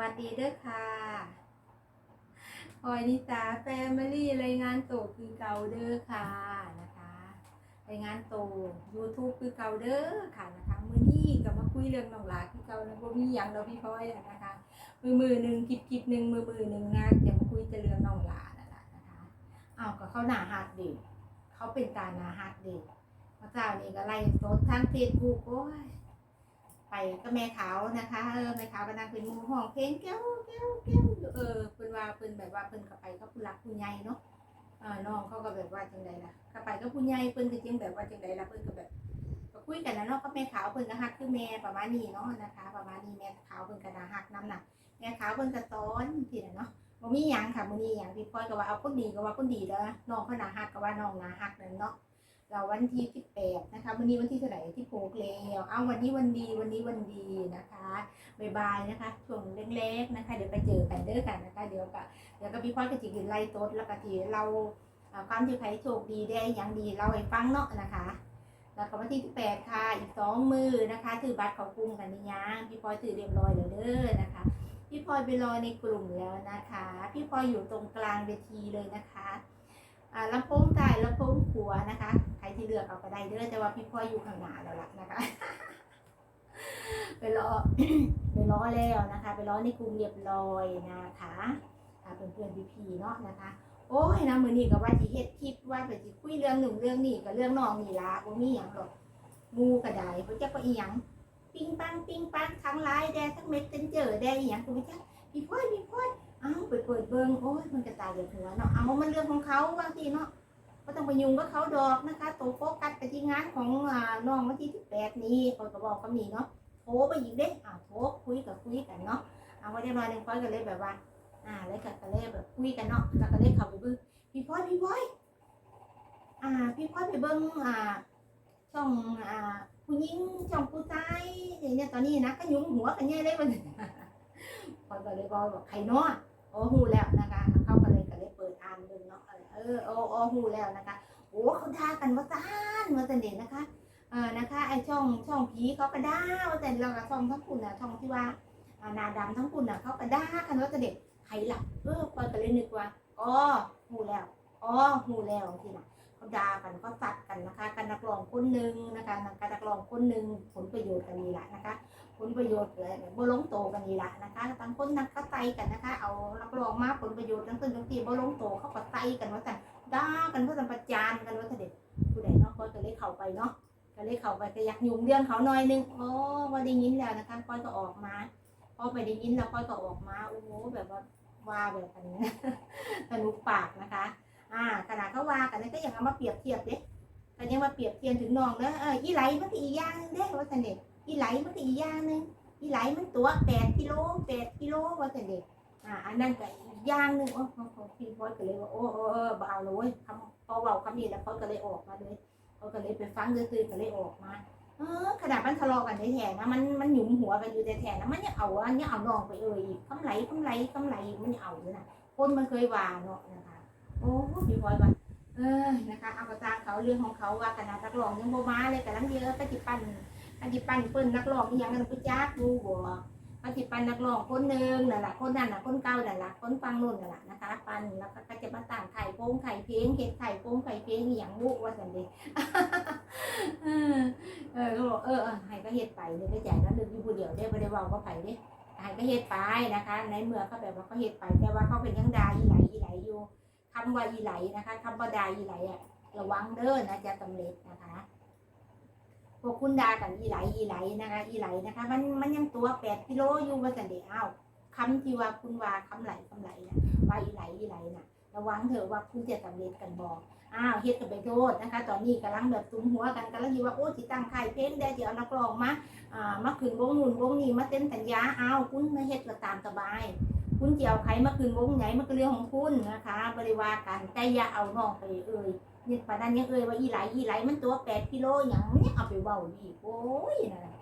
วัสดีเด้อค่ะพลอยนิตาแฟมิลี่รายงานโตคือเก่าเด้อค่ะนะคะรายงานโต YouTube คือเก่าเด้อค่ะนะคะมือนี้ก็มาคุยเรื่องน้องหลาคือเก่าแล้วบ่มีหยังดอกพี่พลอยนะคะ มือมือหนึ่งคลิปคลิปหนึ่งมือมือหนึ่งนะจะมาคุยแต่เรื่องน้องหลานั่นแหละนะคะอ้าวก็เขาหนาหักเด็กเขาเป็นตาหนาหักเด็กพระเจ้านี่ก็ไล่โซดทางเฟซบุ๊กโอ้ย ไปก็แม่ขาวนะคะเออแม่ขาวก็นั่งเป็นมูห้องเพลงแก้วแก้วแก้วเออเพิ่นว่าเพิ่นแบบว่าเพิ่นก็ไปก็ผู้รักผู้ใหญ่เนาะเออน้องเขาก็แบบว่าจังไดล่ะก็ไปก็ผู้ใหญ่เพิ่นก็จริงแบบว่าจังไดล่ะเพิ่นก็แบบก็คุยกันนะเนาะก็แม่ขาวเพิ่นก็ฮักคือแม่ประมาณนี้เนาะนะคะ ประมาณนี้แม่ขาวเพิ่นก็น่าฮักน้ำหนักแม่ขาวเพิ่นก็สอนทีน่ะเนาะบ่มีหยังค่ะบ่มีหยังพี่พลอยก็ว่าเอาคนดีก็ว่าคนดีเด้อน้องเขาน่าฮักก็ว่าน้องน่าฮักนั่นเนาะ เราวันที่สิบแปดนะคะวันนี้วันที่เท่าไหร่ที่โพกแล้วเอาวันนี้วันดีวันนี้วันดีนะคะบายบายนะคะช่วงเล็กๆนะคะ เดี๋ยวไปเจอกันเด้อกันนะคะ เดี๋ยวก็เดี๋ยวก็พี่พ่อยก็จะกินไล่โต๊ดแล้วก็ทีเราความที่ใครโชคดีได้อย่างดีเราให้ฟังเนาะนะคะแล้วก็วันที่สิบแปดค่ะอีกสองมือนะคะถือบัตรเขากรุงกันนี่ยังพี่พลอยถือเรียบร้อยแล้วเด้อนะคะ พี่พลอยไปรอในกลุ่มแล้วนะคะ พี่พลอยอยู่ตรงกลางเวทีเลยนะคะ ลำโพงใต้ลำโพงขัวนะคะ ใครที่เลือกเอาก็ได้เด้อแต่ว่าพี่พลออยู่ข้างหน้าแล้วล่ะนะคะไปรอไปรอแล้วนะคะ ไปรอในกลุ่มเรียบร้อยนะคะอ่าเพื่อนๆพี่ๆเนาะนะคะ โอ้ยนะมือนี้ก็ว่าสิเฮ็ดคลิปว่าไปคุยเรื่องหนึ่งเรื่องนี้กับเรื่องน้องนี่ละบ่มีหยังหรอกงูกระไดเพิ่นจักว่าอีหยังปิงปังปิงปังทั้งหลายแดทั้งเม็ดเซนเจอแดอีหยังกูไม่จักพี่พ่อยพี่พ่อย เอ้าไปเปิดเบิงโอ้ยมันกระตายอยู่หัวเนาะเอามันเรื่องของเขาบางทีเนาะก็ต้องไปยุ่งกับเขาดอกนะคะโตโฟกัสไปที่งานของน้องวันที่18นี้คอยก็บอกกับนี่เนาะโทรไปอีกเด้อ้าโทรคุยกับคุยกันเนาะเอาไว้เรียบร้อยหนึงพอยก็เลยแบบว่า อ่าแล้วก็ก็เลยแบบคุยกันเนาะแล้วก็เลยเข้าไปเบิ่งพี่พลอยพี่พลอยอ่า พี่พลอยไปเบิ้งอ่าช่องอ่าผู้หญิงช่องผู้ชายเนี่ยตอนนี้นะก็ยุ้มหัวกันแย่เลยมันพลอยก็เลยบอกว่าใครเนาะ โอ้หูแล้วนะคะเขาก็เลยก็เลยเปิดอ่านหนึ่งเนาะเออโอ้โอ้หูแล้วนะคะโอ้เขาด่ากันว่าซ่านว่าแต่เด็กนะคะเออนะคะไอช่องช่องผีเขาก็ด่าว่าแต่เรากับช่องทั้งคุณนะช่องที่ว่าอ่านาดำทั้งคุณนะเขาก็ด่ากันว่าแต่เด็กใครหลับเออพลอยก็เลยนึกว่าอ๋อหูแล้วอ๋อหูแล้วทีน่ะ ด่ากันเขาตัดกันนะคะกันนักร้องคนหนึ่งนะคะกันนักร้องคนหนึ่งผลประโยชน์กันนี่แหละนะคะ ผลประโยชน์เกิดบ่ลงโตกันนี่แหละนะคะต่างคนนักก็ไตกันนะคะ เอานักร้องมาผลประโยชน์ทั้งต้นทั้งตีบ่ลงโตเขาก็ไตกันว่าแต่ด่ากันว่าแต่ประจานกันว่าแต่เด็กผู้ใดเนาะก็จะเลยเข้าไปเนาะก็เลยเข้าไปก็อยากยุ่งเรื่องเขาหน่อยนึงอ๋อว่าได้ยินแล้วนะคะก้อยก็ออกมาพอไปได้ยินแล้วก้อยก็ออกมาโอ้โหแบบว่าว่าแบบนนี้สนุกปากนะคะ อ่าขนาดเขาว่ากันนี่ก็ยังเอามาเปรียบเทียบเด้ก็ยังมาเปรียบเทียบถึงน้องเด้อเอออีไหลมันก็อีกอย่างนึงเด้ว่าแต่เด็กอีไหลมันก็อีกอย่างนึงอีไหลมันตัวแปดกิโลแปดกิโลว่าแต่เด็กอ่าอันนั้นก็อีกอย่างนึงโอ้โหพี่พอยก็เลยว่าโอ้โอ้เออบ่เอาเลยคำพอเบาคำนี้แล้วเขาก็เลยออกมาเลยเขาก็เลยไปฟังซื่อก็เลยออกมาเออขนาดมันทะเลาะกันแท้ๆนะมันมันหยุมหัวกันอยู่แท้ๆนะมันยังเอาอันยังเอาน้องไปเอ่ยอีกคำไหลคำไหลคำไหลมันยังเอาอยู่นะคนมันเคยว่าเนาะ โอ้พี่พอยว่าเออนะคะเอากระจางเขาเรื่องของเขาว่าขนาดนักร้องยังโบมาเลยแต่ลังเยอะก็จิปันก็จิปันเปิ้นนักร้องอีหยังกันไปจ้าดูบ่ก็จิปันนักร้องคนหนึ่งนั่นแหละคนนั้นน่ะคนเก่านั่นแหละคนฟังนู่นนั่นแหละนะคะปันแล้วก็จะมาต่างไข่โป้งไข่เพลงเห็ดไข่โป้งไข่เพลงอย่างบุว่าสันเดเออเออก็บอกเออเออให้ก็เฮ็ดไปเลยได้ใจแล้วนึกอยู่ผู้เดียวได้บ่ได้ว้าก็ไผเด้ให้ก็เฮ็ดไปนะคะ ในเมื่อเขาแบบว่าเขาเฮ็ดไปแต่ว่าเขาเป็นยังดาอีไหลอีไหลอยู่ คำว่าอีไหลนะคะคำว่าดาอีไหลอะระวังเด้อนะจะสำเร็จนะคะพวกคุณดากันอีไหลอีไหลนะคะอีไหลนะคะ มันมันยังตัวแปดกิโลอยู่ว่าสันเดอ้าวคำที่ว่าคุณว่าคำไหลคำไหลนะว่าอีไหลอีไหลนะระวังเถอะว่าคุณจะสำเร็จกันบอกอ้าวเฮ็ดกันไปโทษนะคะ ตอนนี้กำลังแบบตุ้มหัวกันกำลังอยู่ว่าโอ้จิตั้งค่เพลงได้เดี๋ยวเอานักร้องมาอ่ามาขึ้นวงนู่นวงนี้มาเต้นสัญญาอ้าวคุณมาเฮ็ดก็ตามสบาย คุณจะเอาใครมาคืนวงไหนมันก็เรื่องของคุณนะคะ บริวารกันแต่อย่าเอาน้องไปเอ่ยนี่ปานนั้นยังเอ่ยว่าอีไหลอีไหลมันตัวแปดกิโลอย่างมันยังเอาไปเว้าอีกโอ้ยนั่นแหละ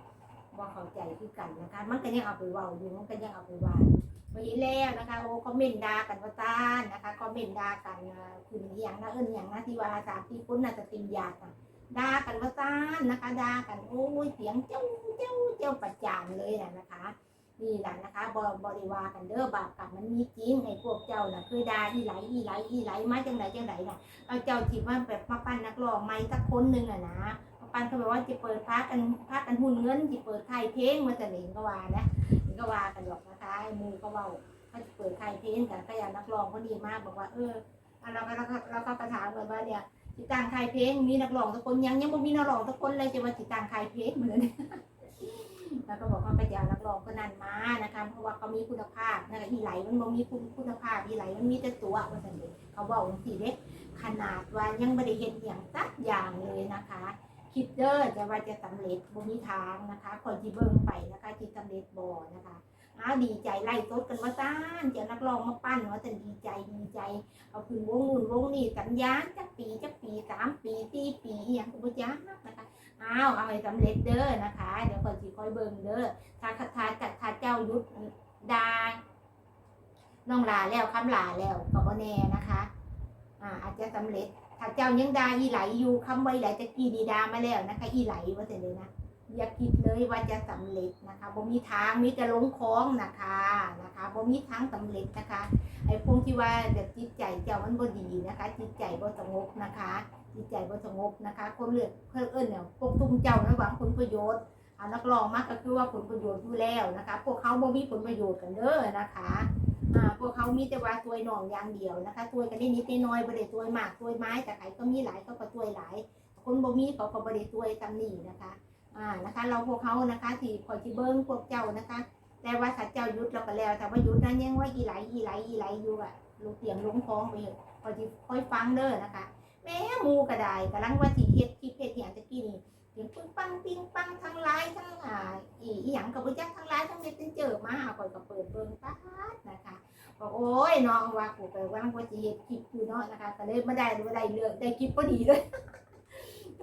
ว่าเข้าใจคือกันนะคะ มันก็ยังเอาไปเว้าอยู่มันก็ยังเอาไปว่าไปเห็นแล้วนะคะโอ้คอมเมนต์ด่ากันว่าต้านนะคะคอมเมนต์ด่ากันคืออย่างนะเอิ้นอย่างนะที่ว่าสามที่คุณน่ะจะติมยากันด่ากันว่าต้านนะคะด่ากันโอ้ยเสียงเจ้าเจ้าเจ้าประจานเลยนะคะ นี่แหละนะคะบอบริวากันเด้อบาปกรรมมันมีจริงไอ้พวกเจ้าน่ะเคยด่าอีไหลอีไหลอีไหลมาจังไหนจังไหนน่ะเอาเจ้าที่ว่าแบบมาปั้นนักร้องไม่สักคนหนึ่งอะนะมาปั้นเขาบอกว่าจะเปิดพักกันพักกันหุ่นเงินจะเปิดค่ายเพลงมาแต่หนิงก็ว่านะหนิงก็ว่ากันหรอกนะคะไอ้มูก็เว่าเขาจะเปิดค่ายเพลงกันก็อย่างนักร้องเขาดีมากบอกว่า เออเราก็เราก็เราก็กระถามกันว่าเนี่ยติดตั้งค่ายเพลงมีนักร้องทุกคนยังยังไม่มีนักร้องทุกคนเลยจะมาติดตั้งค่ายเพลงเหมือน แล้วก็บอกว่าไปเอานักร้องคนนั้นมานะคะเพราะว่าเขามีคุณภาพนะคะอีไหลมันบ่มีคุณคุณภาพอีไหลมันมีแต่ตัวว่าสันเดเขาบอกว่าสีเด็กขนาดว่ายังไม่ได้เห็นอย่างสักอย่างเลยนะคะคิดเด้อจะว่าจะสำเร็จบ่มีทางนะคะคนที่เบิ่งไปนะคะที่สำเร็จบ่นะคะอ้าวดีใจไล่ตดกันมาต้านเจ้านักร้องมาปั้นว่าแต่ดีใจดีใจเอาคืนวงนู่นวงนี่สัญญาจักปีจักปีสามปีสี่ปีอย่างกุบจ้านะคะ อ้าวเอาให้สำเร็จเด้อนะคะ เดี๋ยวก่อนสิค่อยเบิ่งเด้อถ้าถ้าจัดถ้าเจ้ายุดดาน้องลาแล้วคำลาแล้วก็บ่แน่นะคะ อ่า อาจจะสำเร็จ ถ้าเจ้ายังดาอีไหลอยู่คำไว้ไหลตะกี้ดีดามาแล้วนะคะ อีไหลว่าแต่เลยนะอย่าคิดเลยว่าจะสำเร็จนะคะบ่มีทางมีแต่ลงคล้องนะคะนะคะบ่มีทางสำเร็จนะคะ ไอ้พวกที่ว่าแบบจิตใจเจ้ามันบ่ดีนะคะ จิตใจบ่สงบนะคะ จิตใจบ่สงบนะคะคนเลือกเพื่อเอิ้นเนี่ยพวกตุ้มเจ้านะหวังผลประโยชน์อานักร้องมากก็คือว่าผลประโยชน์อยู่แล้วนะคะ พวกเขาบ่มีผลประโยชน์กันเด้อนะคะอ่าพวกเขามีแต่ว่าตัวยหน่องอย่างเดียวนะคะตัวยกันนิดๆน้อยบ่ได้ตัวยมากตัวยไม้แต่ใครก็มีหลายเขาก็ตัวยหลาย คนบ่มีเขาก็บ่ได้ตัวยตำหนินะคะอ่านะคะ เราพวกเขานะคะที่คอยที่เบิ้งพวกเจ้านะคะ แต่ว่าถ้าเจ้ายุดเราก็แล้วแต่ว่ายุดนั้นยังว่าอีไหลอีไหลอีไหลอยู่อะลูกเตียงลงคล้องไปเถอะคอยที่คอยฟังเด้อนะคะ แม่หมูก็ได้กำลังว่าสิเฮ็ดคลิปเฮ็ดอย่างตะกี้นี่เสียงปึ้งปังปิ้งปังทั้งไลน์ทั้งอ่าอีหยังกับบ่จักทั้งไลน์ทั้งเมสเซนเจอร์มาหาข่อยก็เปิดเบิ่งป๊าดนะคะบอกโอ้ยน้องว่ากูไปว่างว่าสิเฮ็ดคลิปอยู่เนาะนะคะก็เลยบ่ได้บ่ได้เรื่องได้คลิปพอดีเลย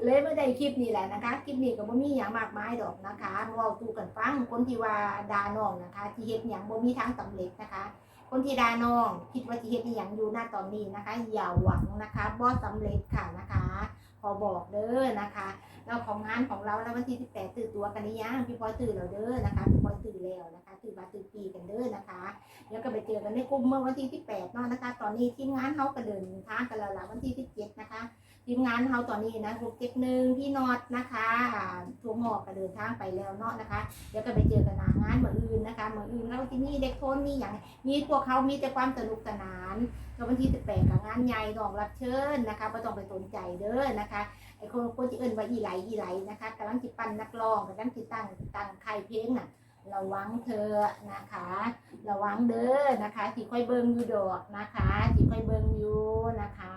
เลยไม่ได้คลิปนี้แหละนะคะ คลิปนี้ก็บ่มีหยังมากมายดอกนะคะเว้าสู่กันฟังคนที่ว่าดาน้องนะคะ ที่เฮ็ดหยังบ่มีทางสำเร็จนะคะ คนที่ดาน้อง คิดว่าที่เฮ็ดอหยังอยู่หน้าตอนนี้นะคะ อย่าหวังนะคะบ่สำเร็จค่ะนะคะขอบอกเด้อนะคะแล้วของงานของเราแล้ววันที่18ตื่นตัวกันหรือยังพี่พอยตื่นแล้วเด้อนะคะพี่พอยตื่นแล้วนะคะตื่นมาตื่นปีกันเด้อนะคะเดี๋ยวก็ไปเจอกันในกลุ่มเมื่อวันที่18เนาะนะคะ ตอนนี้ทีมงานเขาก็เดินทางกันแล้วล่ะวันที่17นะคะ ทีมงานเขาตอนนี้นะหกเจ็ดหนึ่งพี่นอตนะคะทัวหมอกก็เดินทางไปแล้วเนาะนะคะ เดี๋ยวก็ไปเจอกันหน้างานเหมื่ออื่นนะคะเหมื่ออื่นแล้วที่นี่เด็กโทนมีอย่างมีพวกเขามีแต่ความสนุกสนานแล้ววันที่สิบแปดกับงานใหญ่ดองรับเชิญนะคะไม่ต้องไปสนใจเด้อนะคะไอ้คนคนที่เอิ้นว่าอีไหลอีไหลนะคะกำลังจิปั้นนักร้องกำลังจิตั้งตั้งค่เพลงน่ะระวังเธอนะคะ ระวังเด้อนะคะที่ค่อยเบิ่งอยู่ดอกนะคะที่ค่อยเบิ่งอยู่นะคะ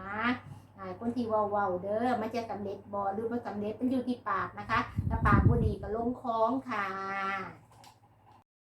คนที่เว้าๆเด้อมันจะสำเร็จบ่หรือบ่สำเร็จมันอยู่ที่ปากนะคะ ถ้าปากบ่ดีก็ลงคลองค่ะ